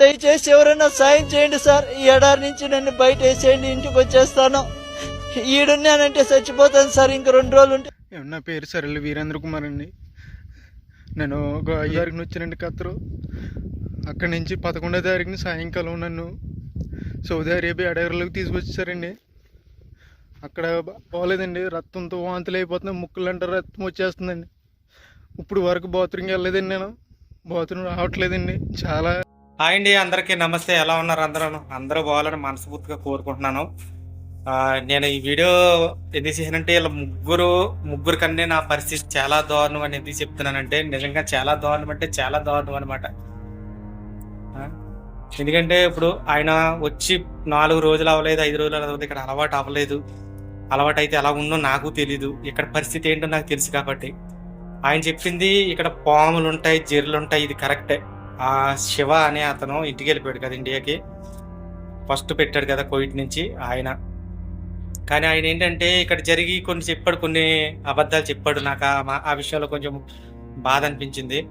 దయచేసి ఎవరైనా సాయం చేయండి సార్. ఈ ఎడారి నుంచి నన్ను బయట వేసేయండి ఇంటికి వచ్చేస్తాను. ఈడున్నానంటే చచ్చిపోతాను సార్ ఇంక రెండు రోజులు ఉంటే. నా పేరు సరళి వీరేంద్ర కుమార్ అండి. నేను ఒక ఐదారికి వచ్చినండి వచ్చానండి ఖత్తరు అక్కడి నుంచి పదకొండో తారీఖున సాయంకాలం నన్ను సౌదీ అరేబియా అడగర్లోకి తీసుకొచ్చేసారండి. అక్కడ బాగోలేదండి రక్తంతో వాంతులు అయిపోతున్నాయి ముక్కులు అంటే రక్తం వచ్చేస్తుందండి. ఇప్పుడు వరకు బాత్రూమ్కి వెళ్ళలేదండి నేను. బాత్రూమ్ రావట్లేదండి. చాలా హాయ్ అండి అందరికీ నమస్తే. ఎలా ఉన్నారు అందరూ అందరూ బాగాలని మనస్ఫూర్తిగా కోరుకుంటున్నాను. నేను ఈ వీడియో ఎందుకు చేశానంటే ఇలా ముగ్గురు ముగ్గురు కన్నా నా పరిస్థితి చాలా దారుణం అని ఎందుకు చెప్తున్నానంటే నిజంగా చాలా దారుణం అంటే చాలా దారుణం అనమాట ఎందుకంటే ఇప్పుడు ఆయన వచ్చి నాలుగు రోజులు అవ్వలేదు ఐదు రోజులు అవ్వలేదు ఇక్కడ అలవాటు అవ్వలేదు. అలవాటు అయితే ఎలా ఉందో నాకు తెలీదు. ఇక్కడ పరిస్థితి ఏంటో నాకు తెలుసు కాబట్టి. ఆయన చెప్పింది ఇక్కడ పాములు ఉంటాయి జీర్లు ఉంటాయి ఇది కరెక్టే. ఆ శివ అనే అతను ఇంటికి వెళ్ళిపోయాడు కదా ఇండియాకి. ఫస్ట్ పెట్టాడు కదా కోవిడ్ నుంచి ఆయన. కానీ ఆయన ఏంటంటే ఇక్కడ జరిగి కొన్ని చెప్పాడు కొన్ని అబద్ధాలు చెప్పాడు. నాకు ఆ మా- ఆ విషయంలో కొంచెం బాధ అనిపించింది.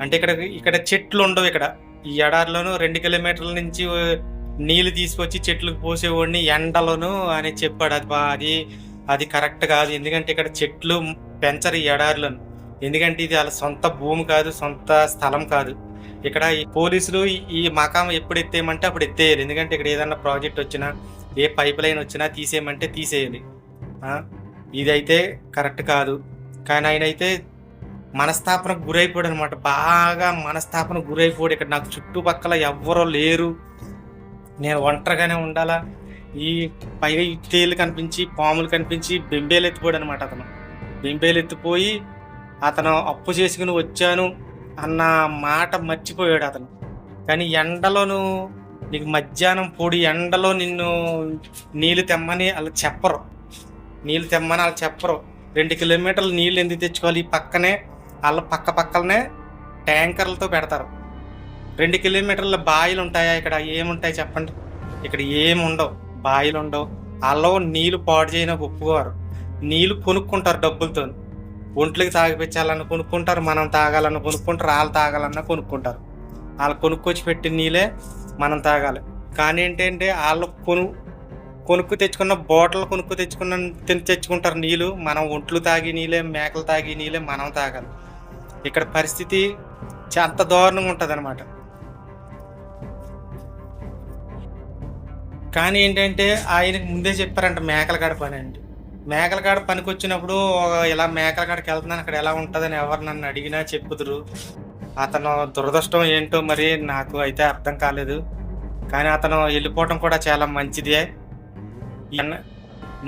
అంటే ఇక్కడ ఇక్కడ చెట్లు ఉండవు ఇక్కడ. ఈ ఎడారిలోను రెండు కిలోమీటర్ల నుంచి నీళ్ళు తీసుకొచ్చి చెట్లకు పోసేవాడిని ఎండలోను అని చెప్పాడు. అది బా- అది అది కరెక్ట్ కాదు. ఎందుకంటే ఇక్కడ చెట్లు పెంచరు ఈ ఎడారిలోను. ఎందుకంటే ఇది వాళ్ళ సొంత భూమి కాదు సొంత స్థలం కాదు. ఇక్కడ ఈ పోలీసులు ఈ- మకాం ఎప్పుడు ఎత్తేయమంటే అప్పుడు ఎత్తేయాలి. ఎందుకంటే ఇక్కడ ఏదైనా ప్రాజెక్ట్ వచ్చినా ఏ పైప్ లైన్ వచ్చినా తీసేయమంటే తీసేయాలి. ఇదైతే కరెక్ట్ కాదు. కానీ ఆయన అయితే మనస్తాపనకు గురైపోయాడు అనమాట బాగా మనస్తాపనకు గురైపోయాడు. ఇక్కడ నాకు చుట్టుపక్కల ఎవ్వరూ లేరు. నేను ఒంటరిగానే ఉండాలా? ఈ పైగా ఈ కనిపించి పాములు కనిపించి బెంబేలు ఎత్తిపోయాడు అనమాట అతను. బెంబేలు ఎత్తిపోయి అతను అప్పు చేసుకుని వచ్చాను. అన్న మాట మర్చిపోయాడు అతను. కానీ ఎండలోను నీకు మధ్యాహ్నం పొడి ఎండలో నిన్ను నీళ్ళు తెమ్మని అలా చెప్పరు. నీళ్ళు తెమ్మని అలా చెప్పరు. రెండు కిలోమీటర్లు నీళ్ళు ఎందుకు తెచ్చుకోవాలి? ఈ పక్కనే వాళ్ళ పక్క పక్కనే ట్యాంకర్లతో పెడతారు. రెండు కిలోమీటర్ల బాయిలు ఉంటాయా ఇక్కడ? ఏముంటాయి చెప్పండి. ఇక్కడ ఏమి ఉండవు బాయిలు ఉండవు వాళ్ళు నీళ్ళు పాడు చేయని ఒప్పుకోరు నీళ్ళు కొనుక్కుంటారు డబ్బులతో ఒంట్లకి తాగిపించాలని కొనుక్కుంటారు మనం తాగాలని కొనుక్కుంటారు వాళ్ళు తాగాలన్నా కొనుక్కుంటారు. వాళ్ళు కొనుక్కొచ్చి పెట్టిన నీళ్ళే మనం తాగాలి. కానీ ఏంటంటే వాళ్ళు కొను కొనుక్కు తెచ్చుకున్న బాటిల్ కొనుక్కు తెచ్చుకున్న తిని తెచ్చుకుంటారు నీళ్ళు. మనం ఒంట్లు తాగి నీళ్ళే మేకలు తాగి నీళ్ళే మనం తాగాలి. ఇక్కడ పరిస్థితి అంత దారుణంగా ఉంటుంది అనమాట కానీ ఏంటంటే ఆయనకు ముందే చెప్పారంట మేకల గడపని అండి మేకల కాడ పనికి వచ్చినప్పుడు ఇలా మేకల కాడకి వెళ్తున్నాను అక్కడ ఎలా ఉంటుందని ఎవరు నన్ను అడిగినా చెప్పుదురు. అతను దురదృష్టం ఏంటో మరి నాకు అయితే అర్థం కాలేదు. కానీ అతను వెళ్ళిపోవటం కూడా చాలా మంచిదే.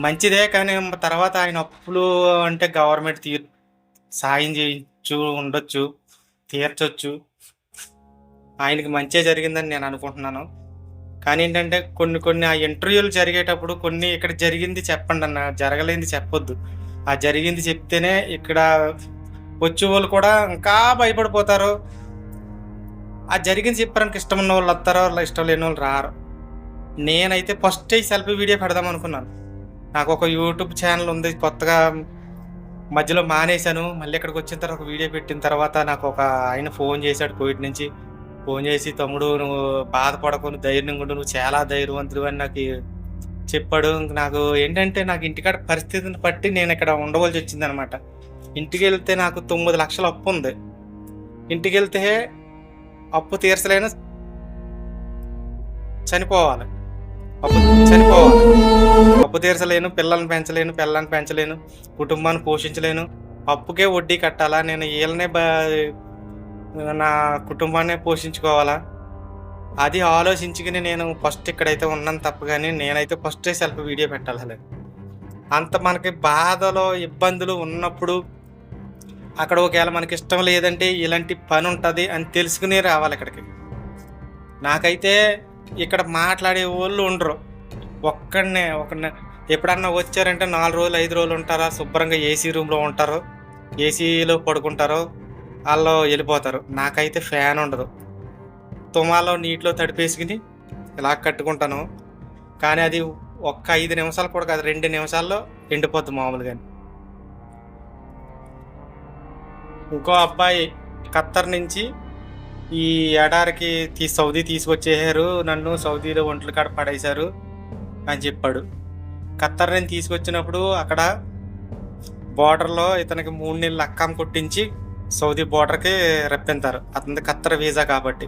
మంచిదే కానీ తర్వాత ఆయన అప్పులు అంటే గవర్నమెంట్ తీర్ సాయం చేయించు ఉండొచ్చు తీర్చొచ్చు. ఆయనకి మంచిగా జరిగిందని నేను అనుకుంటున్నాను. కానీ ఏంటంటే కొన్ని కొన్ని ఆ ఇంటర్వ్యూలు జరిగేటప్పుడు కొన్ని ఇక్కడ జరిగింది చెప్పండి అన్న జరగలేంది చెప్పొద్దు. ఆ జరిగింది చెప్తేనే ఇక్కడ వచ్చే వాళ్ళు కూడా ఇంకా భయపడిపోతారు. ఆ జరిగింది చెప్పడానికి ఇష్టం ఉన్న వాళ్ళు వస్తారో వాళ్ళ ఇష్టం లేని వాళ్ళు రారు. నేనైతే ఫస్ట్ ఈ సెల్ఫీ వీడియో పెడదాం అనుకున్నాను. నాకు ఒక యూట్యూబ్ ఛానల్ ఉంది కొత్తగా మధ్యలో మానేశాను. మళ్ళీ ఇక్కడికి వచ్చిన తర్వాత ఒక వీడియో పెట్టిన తర్వాత నాకు ఒక ఆయన ఫోన్ చేశాడు కోవిడ్ నుంచి. ఫోన్ చేసి తమ్ముడు నువ్వు బాధపడకుండా ధైర్యం ధైర్యంగా ఉండు నువ్వు చాలా ధైర్యవంతుడు అని నాకు చెప్పాడు. నాకు ఏంటంటే నాకు ఇంటికాడ పరిస్థితిని బట్టి నేను ఇక్కడ ఉండవలసి వచ్చింది అనమాట ఇంటికి వెళ్తే నాకు తొమ్మిది లక్షల అప్పు ఉంది. ఇంటికి వెళ్తే అప్పు తీర్చలేను చనిపోవాలి. అప్పు చనిపోవాలి. అప్పు తీర్చలేను పిల్లల్ని పెంచలేను పిల్లల్ని పెంచలేను కుటుంబాన్ని పోషించలేను. అప్పుకే వడ్డీ కట్టాలా? నేను వీళ్ళనే బా నా కుటుంబాన్ని పోషించుకోవాలా? అది ఆలోచించుకుని నేను ఫస్ట్ ఇక్కడైతే ఉన్నాను తప్ప కానీ నేనైతే ఫస్టే సెల్ఫ్ వీడియో పెట్టాలి అంత మనకి బాధలో ఇబ్బందులు ఉన్నప్పుడు అక్కడ ఒకవేళ మనకి ఇష్టం లేదంటే ఇలాంటి పని ఉంటుంది అని తెలుసుకునే రావాలి ఇక్కడికి. నాకైతే ఇక్కడ మాట్లాడే వాళ్ళు ఉండరు. ఒక్కడనే ఒకనే ఎప్పుడన్నా వచ్చారంటే నాలుగు రోజులు ఐదు రోజులు ఉంటారా? శుభ్రంగా ఏసీ రూమ్లో ఉంటారు. ఏసీలో పడుకుంటారు. వాళ్ళు వెళ్ళిపోతారు. నాకైతే ఫ్యాన్ ఉండదు. తుమాలో నీటిలో తడిపేసుకుని ఇలా కట్టుకుంటాను. కానీ అది ఒక్క ఐదు నిమిషాలు కూడా కాదు రెండు నిమిషాల్లో ఎండిపోద్ది మామూలుగా ఇంకో అబ్బాయి ఖత్తర్ నుంచి ఈ ఎడారికి తీ సౌదీ తీసుకొచ్చేసారు నన్ను సౌదీలో ఒంట్లు కాడ పడేశారు అని చెప్పాడు. ఖత్తర్ నేను తీసుకొచ్చినప్పుడు అక్కడ బార్డర్లో ఇతనికి మూడు నెలలు అక్కం కొట్టించి సౌదీ బోర్డర్కి రప్పింతారు. అతని ఖత్తర్ వీసా కాబట్టి.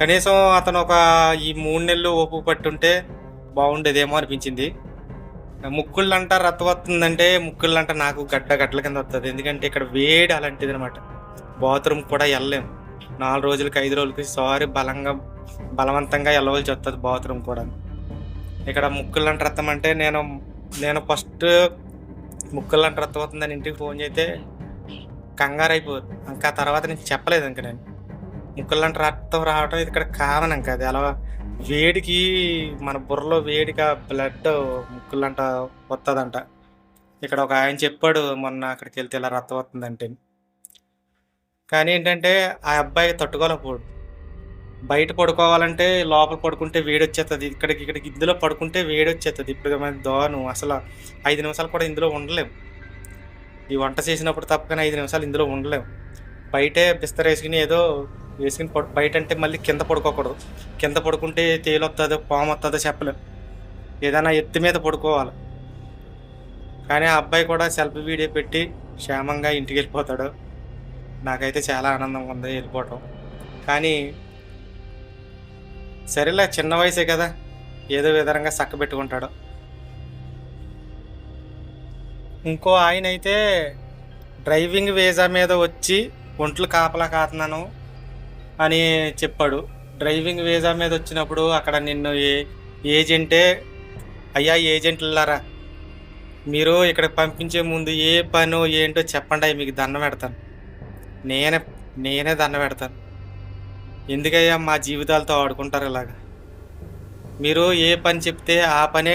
కనీసం అతను ఒక ఈ మూడు నెలలు ఓపు పట్టుంటే బాగుండేదేమో అనిపించింది. ముక్కుళ్ళంట రక్తం వస్తుందంటే ముక్కుళ్ళంట నాకు గడ్డ గడ్డల కింద వస్తుంది ఎందుకంటే ఇక్కడ వేడి అలాంటిది అనమాట బాత్రూమ్ కూడా వెళ్ళలేము నాలుగు రోజులకి ఐదు రోజులకి సారీ బలంగా బలవంతంగా వెళ్ళవలసి వస్తుంది బాత్రూమ్ కూడా. ఇక్కడ ముక్కుళ్ళంట రత్తం అంటే నేను నేను ఫస్ట్ ముక్కుళ్ళంట రత్తం వస్తుందని ఇంటికి ఫోన్ చేస్తే కంగారైపోదు ఇంకా తర్వాత నేను చెప్పలేదు ఇంక నేను. ముక్కులంట రక్తం రావడం ఇది ఇక్కడ కామన్ ఇంకా అది. అలా వేడికి మన బుర్రలో వేడిగా బ్లడ్ ముక్కులంట వస్తుందంట ఇక్కడ ఒక ఆయన చెప్పాడు మొన్న అక్కడికి వెళ్తే ఇలా రక్తం వస్తుందంటే కానీ ఏంటంటే ఆ అబ్బాయి తట్టుకోలేకపోడు. బయట పడుకోవాలంటే లోపల పడుకుంటే వేడి వచ్చేస్తుంది ఇక్కడికి ఇక్కడికి ఇందులో పడుకుంటే వేడి వచ్చేస్తుంది ఇప్పుడు మన దోను అసలు ఐదు నిమిషాలు కూడా ఇందులో ఉండలేము ఈ వంట చేసినప్పుడు తప్పకనే ఐదు నిమిషాలు ఇందులో ఉండలేము. బయటే బిస్తర వేసుకుని ఏదో వేసుకుని పడు బయట అంటే మళ్ళీ కింద పడుకోకూడదు. కింద పడుకుంటే తేలు వస్తుందో పాము వస్తుందో చెప్పలేం. ఏదైనా ఎత్తి మీద పడుకోవాలి. కానీ ఆ అబ్బాయి కూడా సెల్ఫీ వీడియో పెట్టి క్షేమంగా ఇంటికి వెళ్ళిపోతాడు. నాకైతే చాలా ఆనందంగా ఉంది వెళ్ళిపోవటం. కానీ సరేలే చిన్న వయసే కదా. ఏదో విధంగా చక్క ఇంకో ఆయన అయితే డ్రైవింగ్ వీసా మీద వచ్చి ఒంట్లు కాపలా కాతున్నాను అని చెప్పాడు. డ్రైవింగ్ వీసా మీద వచ్చినప్పుడు అక్కడ నిన్ను ఏ ఏజెంటే అయ్యా ఏజెంట్లారా మీరు ఇక్కడ పంపించే ముందు ఏ పను ఏంటో చెప్పండి అయ్యా మీకు దండం పెడతాను. నేనే నేనే దండం పెడతాను. ఎందుకయ్యా మా జీవితాలతో ఆడుకుంటారు ఇలాగా? మీరు ఏ పని చెప్తే ఆ పనే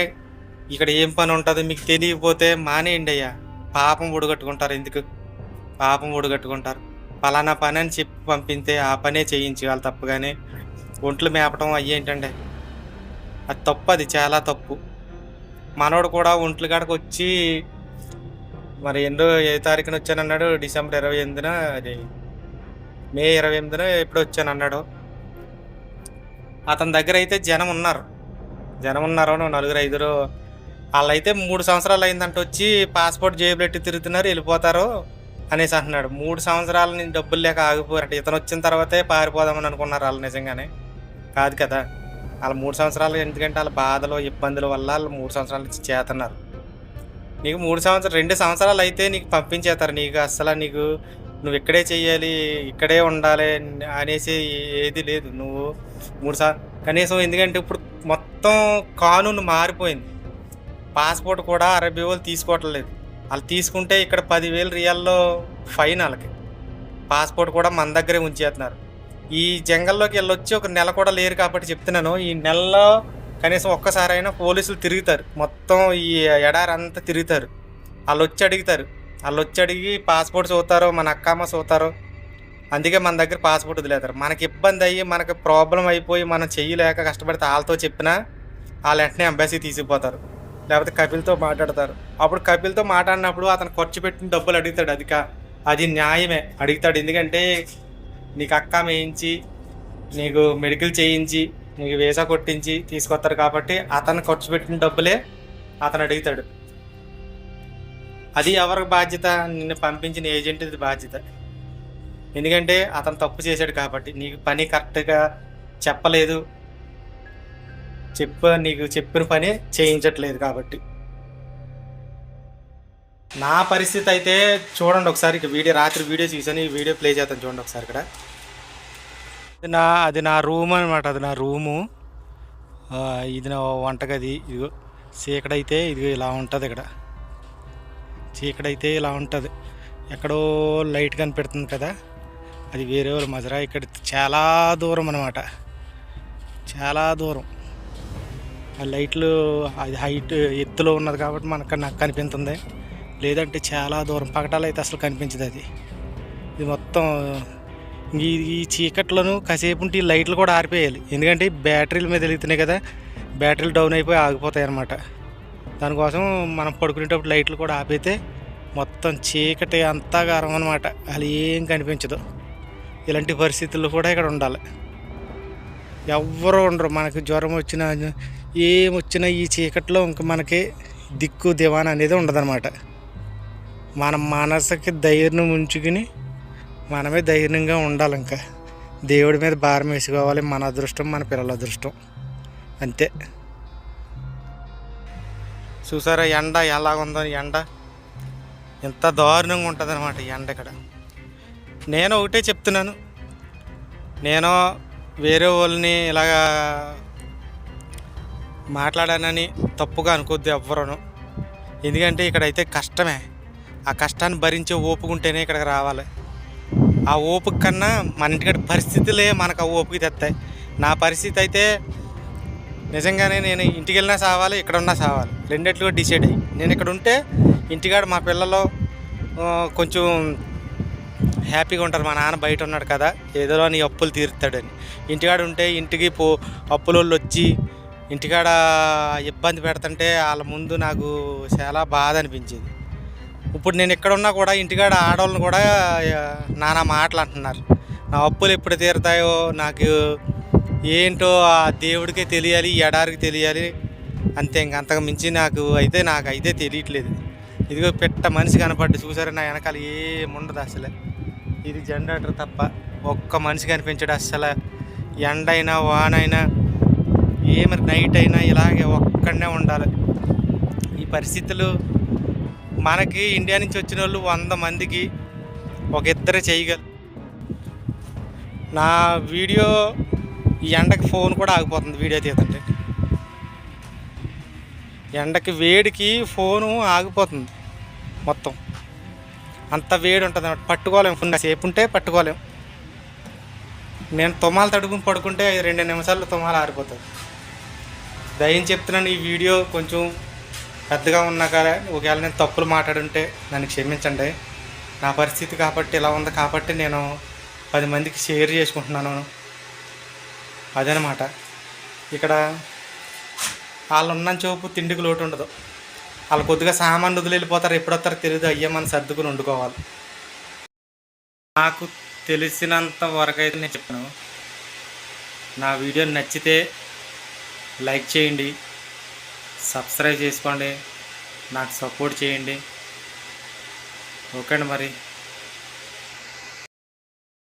ఇక్కడ ఏం పని ఉంటుందో మీకు తెలియకపోతే మానేయండి అయ్యా. పాపం ఒడిగట్టుకుంటారు ఎందుకు పాపం ఒడిగట్టుకుంటారు. పలానా పని అని చెప్పి పంపితే ఆ పనే చేయించాలి తప్పు ఒంట్లు మేపటం అయ్యేంటండి అది తప్పు అది చాలా తప్పు. మనోడు కూడా ఒంట్లు కాడకు వచ్చి మరి ఎన్నో ఏ తారీఖున వచ్చానన్నాడు? డిసెంబర్ ఇరవై ఎనిమిదిన అది మే ఇరవై ఎనిమిదిన ఎప్పుడు వచ్చాను అన్నాడు అతని దగ్గర అయితే జనం ఉన్నారు. జనం ఉన్నారు నలుగురు ఐదుగురు వాళ్ళైతే మూడు సంవత్సరాలు అయిందంట వచ్చి పాస్పోర్ట్ జేబులు పెట్టి తిరుగుతున్నారు వెళ్ళిపోతారు అనేసి అంటున్నాడు. మూడు సంవత్సరాల నుంచి డబ్బులు లేక ఆగిపోయారంట ఇతను వచ్చిన తర్వాతే పారిపోదామని అనుకున్నారు వాళ్ళు నిజంగానే. కాదు కదా వాళ్ళు మూడు సంవత్సరాలు ఎందుకంటే వాళ్ళ బాధలు ఇబ్బందుల వల్ల వాళ్ళు మూడు సంవత్సరాల నుంచి చేస్తున్నారు నీకు మూడు సంవత్సరాలు రెండు సంవత్సరాలు అయితే నీకు పంపించేస్తారు. నీకు అసలు నీకు నువ్వు ఇక్కడే చెయ్యాలి ఇక్కడే ఉండాలి అనేసి ఏది లేదు. నువ్వు మూడు సం కనీసం ఎందుకంటే ఇప్పుడు మొత్తం కానూన్ మారిపోయింది. పాస్పోర్ట్ కూడా అరబీ వాళ్ళు తీసుకోవట్లేదు. వాళ్ళు తీసుకుంటే ఇక్కడ పదివేలు రియాల్లో ఫైన్ వాళ్ళకి. పాస్పోర్ట్ కూడా మన దగ్గరే ఉంచేస్తున్నారు. ఈ జంగల్లోకి వెళ్ళొచ్చి ఒక నెల కూడా లేరు కాబట్టి చెప్తున్నాను. ఈ నెలలో కనీసం ఒక్కసారైనా పోలీసులు తిరుగుతారు. మొత్తం ఈ ఎడారి అంతా తిరుగుతారు. వాళ్ళు వచ్చి అడుగుతారు. వాళ్ళు వచ్చి అడిగి పాస్పోర్ట్ చూతారో మన అక్కమ్మ చూస్తారు అందుకే మన దగ్గర పాస్పోర్ట్ వదిలేతారు మనకి ఇబ్బంది అయ్యి మనకి ప్రాబ్లం అయిపోయి మనం చెయ్యలేక కష్టపడితే వాళ్ళతో చెప్పినా వాళ్ళు వెంటనే ఎంబాసీ తీసుకుపోతారు. లేకపోతే కపిల్తో మాట్లాడతారు. అప్పుడు కపిల్తో మాట్లాడినప్పుడు అతను ఖర్చు పెట్టిన డబ్బులు అడుగుతాడు అది అది న్యాయమే. అడుగుతాడు. ఎందుకంటే నీకు అక్క వేయించి నీకు మెడికల్ చేయించి నీకు వీసా కొట్టించి తీసుకొస్తారు కాబట్టి అతను ఖర్చు పెట్టిన డబ్బులే అతను అడుగుతాడు. అది ఎవరి బాధ్యత? నిన్ను పంపించిన ఏజెంట్ బాధ్యత. ఎందుకంటే అతను తప్పు చేశాడు కాబట్టి నీకు పని కరెక్ట్గా చెప్పలేదు. చెప్ప నీకు చెప్పిన పని చేయించట్లేదు కాబట్టి. నా పరిస్థితి అయితే చూడండి ఒకసారి ఇక వీడియో రాత్రి వీడియో చూసాను ఈ వీడియో ప్లే చేస్తాను చూడండి ఒకసారి ఇక్కడ. నా అది నా రూమ్ అనమాట అది నా రూము. ఇది నా వంటగది ఇదిగో. చీకడైతే ఇది ఇలా ఉంటుంది ఇక్కడ. చీకడైతే ఇలా ఉంటుంది. ఎక్కడో లైట్ కనిపెడుతుంది కదా అది వేరే వాళ్ళ మజరా ఇక్కడ చాలా దూరం అనమాట చాలా దూరం. ఆ లైట్లు అది హైట్ ఎత్తులో ఉన్నది కాబట్టి మనకు నాకు కనిపిస్తుంది లేదంటే చాలా దూరం పగటాలు అయితే అసలు కనిపించదు అది. ఇది మొత్తం ఈ ఈ చీకట్లను కాసేపు ఉంటే ఈ లైట్లు కూడా ఆరిపోయాలి. ఎందుకంటే బ్యాటరీల మీద వెలుగుతున్నాయి కదా బ్యాటరీలు డౌన్ అయిపోయి ఆగిపోతాయి అన్నమాట. దానికోసం మనం పడుకునేటప్పుడు లైట్లు కూడా ఆపైతే మొత్తం చీకటి అంతా గారం అనమాట అది ఏం కనిపించదు. ఇలాంటి పరిస్థితుల్లో కూడా ఇక్కడ ఉండాలి. ఎవ్వరూ ఉండరు. మనకి జ్వరం వచ్చినా ఏమొచ్చినా ఈ చీకట్లో ఇంక మనకి దిక్కు దివాన అనేది ఉండదన్నమాట. మన మనసుకి ధైర్యం ఉంచుకుని మనమే ధైర్యంగా ఉండాలి ఇంకా దేవుడి మీద భారం వేసుకోవాలి మన అదృష్టం మన పిల్లల అదృష్టం. అంతే. చూసారా ఎండ ఎలా ఉందో ఎండ ఎంత దారుణంగా ఉంటుంది అనమాట ఎండ ఇక్కడ. నేను ఒకటే చెప్తున్నాను. నేను వేరే వాళ్ళని ఇలాగా మాట్లాడానని తప్పుగా అనుకోద్ది ఎవ్వరును. ఎందుకంటే ఇక్కడైతే కష్టమే. ఆ కష్టాన్ని భరించే ఓపుకుంటేనే ఇక్కడికి రావాలి. ఆ ఓపిక కన్నా మన ఇంటికాడ పరిస్థితులే మనకు ఆ ఓపిక తెస్తాయి నా పరిస్థితి అయితే నిజంగానే నేను ఇంటికి వెళ్ళినా సావాలి ఇక్కడ ఉన్నా సావాలి. రెండిట్లో డిసైడ్ అయ్యి. నేను ఇక్కడ ఉంటే ఇంటికాడ మా పిల్లలు కొంచెం హ్యాపీగా ఉంటారు. మా నాన్న బయట ఉన్నాడు కదా ఏదో నీ అప్పులు తీరుతాడని. ఇంటికాడ ఉంటే ఇంటికి పో అప్పులోళ్ళు వచ్చి ఇంటికాడ ఇబ్బంది పెడుతుంటే వాళ్ళ ముందు నాకు చాలా బాధ అనిపించేది. ఇప్పుడు నేను ఎక్కడ ఉన్నా కూడా ఇంటికాడ ఆడవాళ్ళని కూడా నానా మాటలు అంటున్నారు. నా అప్పులు ఎప్పుడు తీరుతాయో నాకు ఏంటో ఆ దేవుడికే తెలియాలి ఈ ఎడారికి తెలియాలి. అంతే ఇంక అంతకు మించి నాకు అయితే నాకు అయితే తెలియట్లేదు. ఇదిగో పెట్ట మనిషి కనపడ్డు చూసారా నా వెనకాల ఏముండదు అసలు. ఇది జనరేటర్ తప్ప ఒక్క మనిషి కనిపించడు అసలు. ఎండ అయినా అయినా ఏమి నైట్ అయినా ఇలాగే ఒక్కడనే ఉండాలి. ఈ పరిస్థితులు మనకి ఇండియా నుంచి వచ్చిన వాళ్ళు వంద మందికి ఒక ఇద్దరు చేయగలరు. నా వీడియో ఈ ఎండకి ఫోన్ కూడా ఆగిపోతుంది. వీడియో తీస్తుంటే ఎండకి వేడికి ఫోను ఆగిపోతుంది మొత్తం. అంత వేడి ఉంటుంది అన్నమాట. పట్టుకోలేము ఫుల్ సేపు ఉంటే పట్టుకోలేము నేను తుమ్మాలు తడుకుని పడుకుంటే రెండు నిమిషాల్లో తుమ్మాలు ఆరిపోతుంది దయం చెప్తున్నాను ఈ వీడియో కొంచెం పెద్దగా ఉన్నా కదా ఒకవేళ నేను తప్పులు మాట్లాడుంటే నన్ను క్షమించండి. నా పరిస్థితి కాబట్టి ఇలా ఉంది కాబట్టి నేను పది మందికి షేర్ చేసుకుంటున్నాను. అదనమాట. ఇక్కడ వాళ్ళు ఉన్న చూపు తిండికి లోటు ఉండదు. వాళ్ళు కొద్దిగా సామాన్ వదిలి వెళ్ళిపోతారు ఎప్పుడొస్తారో తెలియదు అయ్యే మనం సర్దుకుని వండుకోవాలి. నాకు తెలిసినంత వరకు అయితే నేను చెప్పాను. నా వీడియో నచ్చితే లైక్ చేయండి సబ్స్క్రైబ్ చేసుకోండి నాకు సపోర్ట్ చేయండి. ఓకే అండి మరి.